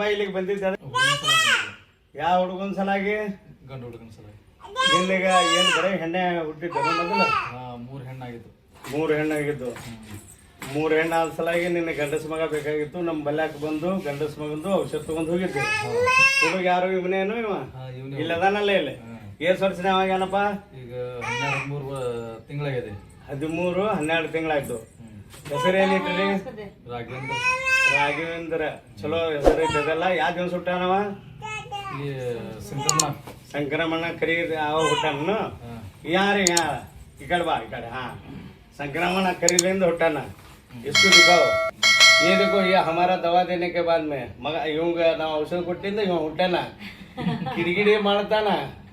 ಇಲ್ಲಿಗೆ ಬಂದಿದ್ದೆ ಅದು ಹುಡುಗನ ಸಲ ಬಂದಿದೆ. ಯಾವ ಹುಡುಗನ ಸಲಾಗಿ? ಗಂಡು ಹುಡುಗನ ಸಲಾಗಿ. ಇಲ್ಲಿಗ ಏನು ಬರೀ ಹೆಣ್ಣೆ ಹುಟ್ಟಿದ್ದ ಮೊದಲು? ಮೂರು ಹೆಣ್ಣಾಗಿದ್ದು. ಮೂರು ಹೆಣ್ಣಾಗಿದ್ದು. ಮೂರು ಹೆಣ್ಣು ಆದ ಸಲಾಗಿ ನಿನ್ನ ಗಂಡಸ ಮಗ ಬೇಕಾಗಿತ್ತು. ನಮ್ಮ ಬಲ್ಯಾಕ ಬಂದು ಗಂಡಸ ಮಗಂದು ಔಷಧ ತಗೊಂಡು ಹೋಗಿದ್ದೆ. ಹುಡುಗ ಯಾರು? ಇವನೇನು ಇವ? ಇಲ್ಲದಾನಲ್ಲ ಇಲ್ಲ ಅದಾನಲ್ಲ ಇಲ್ಲಿ? ಏರ್ ವರ್ಷನೇ ಅವಾಗೇನಪ್ಪ ಈಗ ಹನ್ನೆರಡು ಮೂರು ತಿಂಗಳಾಗಿದೆ. ಹದಿಮೂರು ಹನ್ನೆರಡು ತಿಂಗಳಾಯ್ತು. ಹೆಸರು ಹೆಸರೇನಿಟ್ರಿ ರಾಘವೇಂದ್ರ. ರಾಘವೇಂದ್ರ ಚಲೋ ಹೆಸರು ಇದ್ದದಲ್ಲ ಯಾವ ದಿವಸ ಹುಟ್ಟಾನವ ಈ ಸಂಕ್ರಮಣ ಸಂಕ್ರಮಣ ಕರಿ ಅವ ಹುಟ್ಟಾನ ಹಾ ಯಾರು ಯಾ ಈ ಕಡೆ ಬಾ ಈ ಕಡೆ ಹಾ संक्रमण खरीदेंगे हुटाना इसको दिखाओ ये देखो ये हमारा दवा देने के बाद में ಮಗ ಇವಂಗ ನಾವು ಔಷಧ ಕೊಟ್ಟಿಂದ ಇವ ಹುಟ್ಟಾನ ಕಿಡಿಗಿಡಿ ಮಾಡ್ತಾನ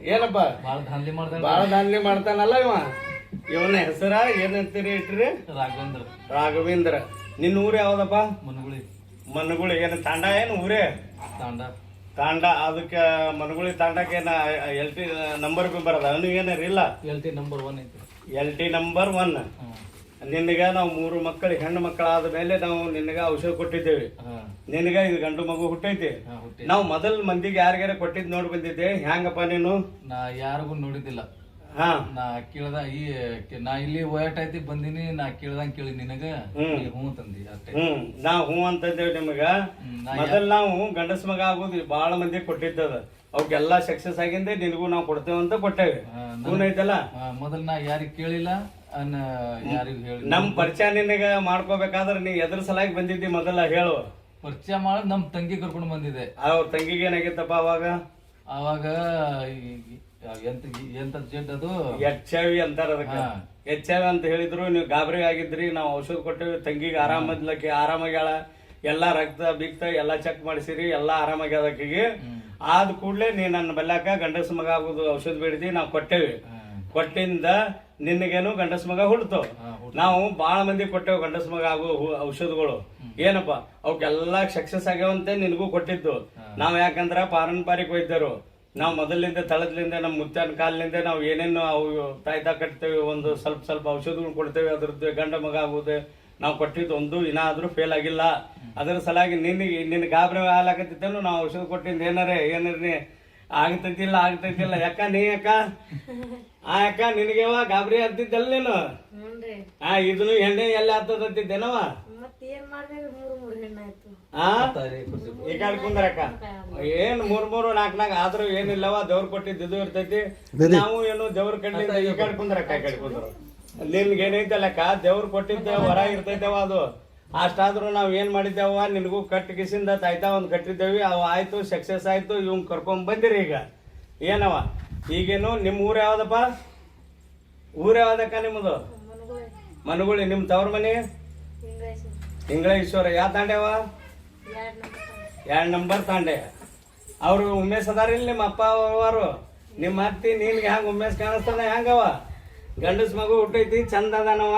ಏನಪ್ಪ ಭಾಳ ಧಾಂಧಲಿ ಮಾಡ್ದಂಗ ಬಾಳ ದಾನ್ಲಿ ಮಾಡ್ತಾನಲ್ಲ ಇವ ಇವನ ಹೆಸರ ಏನಂತೀರಿ ಇಟ್ರಿ ರಾಘವೇಂದ್ರ ರಾಘವೇಂದ್ರ ನಿನ್ನ ಊರು ಯಾವ್ದಪ್ಪ? ಮನಗುಳಿ. ಮನಗುಳಿ. ಏನು ತಾಂಡ ಏನು ಊರೇ? ತಾಂಡ. ತಾಂಡ. ಅದಕ್ಕೆ ಮನಗುಳಿ ತಾಂಡಕ್ಕೆ ಏನ ಎಲ್ ಟಿ ನಂಬರ್ ಬಿ ಬರದ ಏನಾರ ಇಲ್ಲ? ಎಲ್ ಟಿ ನಂಬರ್ ಒನ್ ಐತಿ. ಎಲ್ ಟಿ ನಂಬರ್ ಒನ್ ನಿನಗೆ ನಾವು ಮೂರು ಮಕ್ಕಳು ಹೆಣ್ಣು ಮಕ್ಕಳಾದ ಮೇಲೆ ನಾವು ನಿನಗೆ ಔಷಧ ಕೊಟ್ಟಿದ್ದೇವೆ. ನಿನಗೆ ಇದು ಗಂಡು ಮಗು ಹುಟ್ಟೈತಿ. ಹುಟ್ಟಿ ನಾವು ಮೊದಲ್ ಮಂದಿಗೆ ಯಾರಿಗಾರ ಕೊಟ್ಟಿದ್ ನೋಡಿ ಬಂದಿದ್ದೆ? ಹ್ಯಾಂಗಪ್ಪ ನೀನು? ನಾ ಯಾರಿಗೂ ನೋಡಿದ್ದಿಲ್ಲ. ಹಾ. ನಾ ಕೇಳ್ದ ಈ ನಾ ಇಲ್ಲಿ ಒಯಟ್ ಐತಿ ಬಂದಿನಿ ನಾ ಕೇಳ್ದಂಗ್ ಕೇಳಿ ನಿನಗ. ನೀ ಹ್ಞೂ ತಂದಿ ಅಷ್ಟೇ. ಹ್ಮ್. ನಾವು ಹ್ಞೂ ಅಂತಂದೇವಿ ನಿಮಗ. ಹ್ಮ್, ನಾ ಮೊದಲ್ ನಾವು ಗಂಡಸ್ ಮಗ ಆಗೋದು ಬಹಳ ಮಂದಿ ಕೊಟ್ಟಿದ್ದದ. ಅವಕ್ಕೆಲ್ಲ ಸಕ್ಸಸ್ ಆಗಿಂದೆ ನಿನಗೂ ನಾವು ಕೊಡ್ತೇವೆ ಅಂತ ಕೊಟ್ಟೇವೆ. ಹಾ, ಹೂನ್ ಐತಲ್ಲ ಆ, ಮೊದಲ್ ನಾ ಯಾರಿಗ್ ಕೇಳಿಲ್ಲ ಅನ್ನ ಯಾರಿಗೂ ಹೇಳಿ ನಮ್ ಪರಿಚಯ ನಿನಗ ಮಾಡ್ಕೋಬೇಕಾದ್ರೆ ನೀ ಎದ್ರ ಸಲಾಗಿ ಬಂದಿದ್ದಿ ಮೊದಲ ಹೇಳು. ಪರಿಚಯ ಮಾಡಿ ನಮ್ ತಂಗಿ ಕರ್ಕೊಂಡು ಬಂದಿದೆ. ಅವ್ರ ತಂಗಿಗೆ ಏನಾಗಿತ್ತಪ್ಪ ಅವಾಗ? ಅವಾಗ ಈ- ಎಂತ ಎಂತ ಜಡ್ ಅದು? ಎಚ್ ಐ ವಿ ಅಂತಾರ ಅದಕ್ಕೆ. ಎಚ್ ಐ ವಿ ಅಂತ ಹೇಳಿದ್ರು ನೀವು ಗಾಬರಿ ಆಗಿದ್ರಿ ನಾವು ಔಷಧ ಕೊಟ್ಟೇವಿ ತಂಗಿಗೆ ಆರಾಮದ್ಲಕ್ಕೆ ಆರಾಮಾಗ್ಯಾಳ ಎಲ್ಲಾ ರಕ್ತ ಬಿಕ್ತ ಎಲ್ಲಾ ಚೆಕ್ ಮಾಡಿಸಿರಿ ಎಲ್ಲಾ ಆರಾಮಾಗ್ಯಾದ ಆಕಿಗೆ. ಆದ ಕೂಡ್ಲೆ ನೀ ನನ್ನ ಬೆಲ್ಲಾಕ ಗಂಡಸ ಮಗ ಆಗುದು ಔಷಧ ಬೇಡಿದಿ ನಾವು ಕೊಟ್ಟೇವಿ. ಕೊಟ್ಟಿಂದ ನಿನಗೇನು ಗಂಡಸ ಮಗ ಹುಡ್ತು. ನಾವು ಬಾಳ ಮಂದಿ ಕೊಟ್ಟೆವು ಗಂಡಸ ಮಗ ಆಗೋ ಔಷಧಗಳು. ಏನಪ್ಪ ಅವಕ್ಕೆಲ್ಲಾ ಸಕ್ಸಸ್ ಆಗ್ಯಾವಂತೆ ನಿನಗೂ ಕೊಟ್ಟಿದ್ದು. ನಾವ್ ಯಾಕಂದ್ರ ಪಾರಂಪರಿಕ ವೈದ್ಯರು ನಾವು ಮೊದಲಿಂದ ತಳದ್ಲಿಂದ ನಮ್ಮ ಮುತ್ತಾನ ಕಾಲಿನಿಂದ ನಾವು ಏನೇನು ಅವು ತಾಯ್ತಾ ಕಟ್ತೇವೆ ಒಂದು ಸ್ವಲ್ಪ ಸ್ವಲ್ಪ ಔಷಧಗಳು ಕೊಡ್ತೇವೆ ಅದ್ರದ್ದು ಗಂಡ ಮಗ ಆಗುದು ನಾವು ಕೊಟ್ಟಿದ್ದು ಒಂದು ಏನಾದರೂ ಫೇಲ್ ಆಗಿಲ್ಲ. ಅದರ ಸಲಾಗಿ ನಿನಗೆ ನಿನ್ನ ಗಾಬರಿ ಹಾಲಾಗತ್ತಿದ್ದನು ನಾವು ಔಷಧ ಕೊಟ್ಟಿದ್ದು ಏನಾರೇ ಏನಾರ ನೀ ಆಗ್ತೈತಿಲ್ಲ ಆಗ್ತೈತಿಲ್ಲ. ಯಾಕ ನೀ ಯಾಕ? ಆ ಯಾಕ? ನಿನಗೆವ ಗಾಬರಿ ಆಗ್ತಿದ್ದಲ್ಲ ನೀನು? ಹಾ ಆ ಇದನ್ನು ಎಣ್ಣೆ ಎಲ್ಲ ಆಗ್ತದಂತಿದ್ದೇನವ ಮತ್ತೇನ್ ಮಾಡ್ಬೇಕು? ಮೂರು ಮೂರು ಹೆಣ್ಣಾಯ್ತು ಆ? ತಾಯಿ ಕುರ್ಚಿ. ಈ ಕಡೆ ಕುಂದ್ರಕ್ಕ. ಏನ್ ಮೂರ್ ಮೂರು ನಾಲ್ಕ್ ನಾಲ್ಕು ಆದ್ರೂ ಏನಿಲ್ಲವ ದೇವ್ರ ಕೊಟ್ಟಿದ್ದು ಇದು ಇರ್ತೈತಿ. ನಾವು ಏನು ದೇವ್ರ ಕಣ್ಣಿಂದ ಈ ಕಡೆ ಕುಂದ್ರ ಕೈ ಕಡೆ ಕುಂದ್ರ. ನಿನ್ಗೆ ಲೆಕ್ಕ? ದೇವ್ರ ಕೊಟ್ಟಿದ್ದ ಹೊರ ಇರ್ತೈತವ ಅದು. ಅಷ್ಟಾದ್ರೂ ನಾವು ಏನ್ ಮಾಡಿದ್ದೇವ? ನಿನಗೂ ಕಟ್ ಕಿಸಿಂದ ತಾಯ್ತಾ ಒಂದ್ ಕಟ್ಟಿದ್ದೇವಿ. ಅವು ಆಯ್ತು ಸಕ್ಸಸ್ ಆಯ್ತು ಇವ್ನ್ ಕರ್ಕೊಂಡ್ ಬಂದಿರಿ ಈಗ. ಏನವ? ಈಗೇನು ನಿಮ್ ಊರ್ ಯಾವ್ದಪ್ಪ? ಊರ್ ಯಾವ್ದಕ್ಕ ನಿಮ್ಮದು ಮನಗಳು. ಮನಗುಳಿ ನಿಮ್ ತವ್ರ ಮನೆ? ಇಂಗ್ಲೇಶ್ವರ ಯಾವ ತಾಂಡ್ಯವ? ನಂಬರ್ ಎರಡ್ ನಂಬರ್ ತಾಂಡೆ ಅವ್ರು ಉಮೇಶ್ ಇಲ್ಲಿ, ನಿಮ್ಮ ಅಪ್ಪ ಅವರು. ನಿಮ್ಮ ಅತ್ತಿ, ನಿನ್ಗೆ ಹ್ಯಾಂಗ ಉಮೇಶ್ ಕಾಣಿಸ್ತಾನ ಹೆಂಗವ ಗಂಡಸ್ ಮಗು ಹುಟ್ಟೈತಿ, ಚಂದ ಅದಾನವ?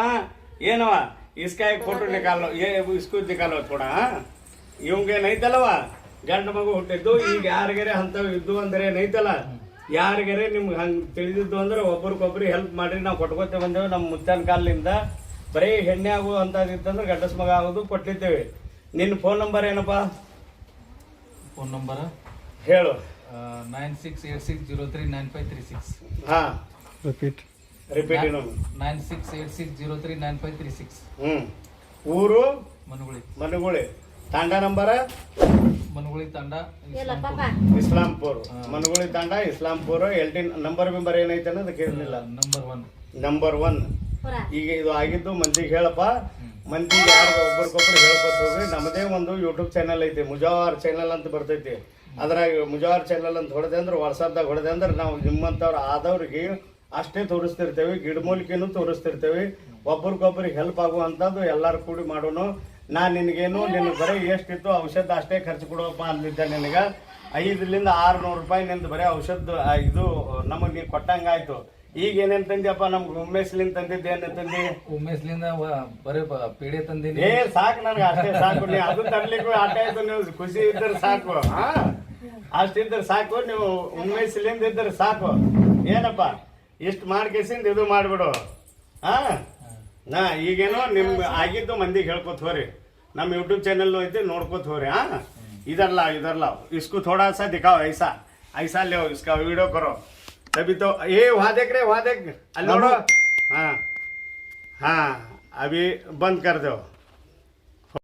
ಏನವ? ಇಸ್ಕಾಯಿ ಫೋಟೋ ನಿಕಾಲು ಏ ಇಸ್ಕು ನಿಕಾಲೋ ಕೂಡ ಇವಂಗೆ ನೈತಲ್ಲವ? ಗಂಡ ಮಗು ಹುಟ್ಟಿದ್ದು, ಈಗ ಯಾರಿಗಾರೆ ಅಂತ ಇದ್ದು ಅಂದ್ರೆ ಏನೈತಲ್ಲ ಯಾರಿಗಾರೆ ನಿಮ್ಗೆ ಹಂಗೆ ತಿಳಿದಿದ್ದು ಅಂದ್ರೆ ಒಬ್ರಿಗೊಬ್ರು ಹೆಲ್ಪ್ ಮಾಡಿ ನಾವು ಕೊಟ್ಕೋತೇವೆ ಬಂದೇವೆ ನಮ್ಮ ಮುತ್ತನ ಕಾಲಿಂದ ಬರೀ ಹೆಣ್ಣೆ ಆಗು ಅಂತದಿತ್ತಂದ್ರೆ ಗಂಡಸ ಮಗ ಆಗೋದು ಕೊಟ್ಟಿದ್ದೇವೆ ನಿನ್ನ ಫೋನ್ ನಂಬರ್ ಏನಪ್ಪ? ಫೋನ್ ನಂಬರ್ ಹೇಳು. Nine six eight six zero three nine five three six ಹಾ. ರಿಪೀಟ್ ರಿಪೀಟ್ ಇನ್ನೊಮ್ಮೆ. Nine six eight six zero three nine five three six ಹ್ಞೂ ಊರು? ಮನುಗುಳಿ. ಮನುಗುಳಿ. ತಾಂಡ ನಂಬರ? ಮನುಗುಳಿ ತಾಂಡ ಇಸ್ಲಾಂಪುರ್. ಮನುಗುಳಿ ತಾಂಡ Islampur. L T number member ಏನೈತೆ ಅನ್ನೋದು ಕೇಳಲಿಲ್ಲ. ನಂಬರ್ ಒನ್ ನಂಬರ್ ಒನ್ ಈಗ ಇದು ಆಗಿದ್ದು ಮಂದಿಗೆ ಹೇಳಪ್ಪ. ಮಂದಿಗೆ ಯಾರು ಒಬ್ರಿಗೊಬ್ರು ಹೇಳ್ಕೊತ ಹೋಗ್ರಿ ನಮ್ಮದೇ ಒಂದು ಯೂಟ್ಯೂಬ್ ಚಾನಲ್ ಐತಿ ಮುಜಾವರ್ ಚಾನಲ್ ಅಂತ ಬರ್ತೈತಿ. ಅದ್ರಾಗ ಮುಜಾವರ್ ಚಾನಲ್ ಅಂತ ಹೊಡೆದೆ ಅಂದ್ರೆ ವಾಟ್ಸಪ್ದಾಗ ಹೊಡೆದೆ ಅಂದ್ರೆ ನಾವು ನಿಮ್ಮಂಥವ್ರು ಆದವ್ರಿಗೆ ಅಷ್ಟೇ ತೋರಿಸ್ತಿರ್ತೇವೆ, ಗಿಡಮೂಲಿಕೆನೂ ತೋರಿಸ್ತಿರ್ತೇವೆ. ಒಬ್ರಿಗೊಬ್ರಿಗೆ ಹೆಲ್ಪ್ ಆಗುವಂಥದ್ದು ಎಲ್ಲರೂ ಕೂಡಿ ಮಾಡೋಣ ನಾ ನಿನಗೇನು ನಿನಗೆ ಬರೀ ಎಷ್ಟಿತ್ತು, ಔಷಧ ಅಷ್ಟೇ ಖರ್ಚು ಕೊಡುವಪ್ಪ ಅಂದಿದ್ದೆ ನಿನಗೆ. ಐದರಿಂದ ಆರುನೂರು ರೂಪಾಯಿ ನಿಂದು ಬರೀ ಔಷಧ ಇದು ನಮಗೆ ನೀ ಕೊಟ್ಟಂಗಾಯ್ತು. ಈಗ ಏನೇನ್ ತಂದಿಯಪ್ಪ? ನಮ್ಗೆ ಉಮೇಶ್ಲಿಂದ ತಂದಿದ್ದು ಏನ ತಂದಿ? ಉಮೇಶ್ಲಿಂದ ಬರೀ ಪೀಡೆ ತಂದಿನಿ. ಏ ಸಾಕು ನನ್ಗೆ ಅಷ್ಟೇ ಸಾಕು. ಅದು ತರ್ಲಿಕ್ಕು ಆಯ್ತು ನೀವು ಖುಷಿ ಇದ್ದರೆ ಸಾಕು ಹಾ ಅಷ್ಟಿದ್ರೆ ಸಾಕು ನೀವು ಉಮೇಶ್ಲಿಂದ ಇದ್ದರೆ ಸಾಕು. ಏನಪ್ಪ? ಇಷ್ಟು ಮಾಡ್ಕೇಸಿಂದ ಇದು ಮಾಡ್ಬಿಡು ಹಾ ನಾ ಈಗೇನೋ ನಿಮ್ಗೆ ಆಗಿದ್ದು ಮಂದಿಗೆ ಹೇಳ್ಕೊತ ಹೋರಿ. ನಮ್ಮ ಯೂಟ್ಯೂಬ್ ಚಾನಲ್ ಐತಿ ನೋಡ್ಕೋತ ಹೋರಿ ಹಾ ಇದರ್ಲ ಇದರ್ಲ. ಇಸ್ಕು ಥೋಡಾ ಸಾ ದಿಖಾವ್ ಐಸಾ. ಐಸಾ ಲೇವ್ ಇಸ್ಕಾ ವಿಡಿಯೋ ಕರೋ. तभी तो ये वहाँ देख रहे वहाँ देख अल्लोड़ो हाँ हाँ अभी बंद कर दो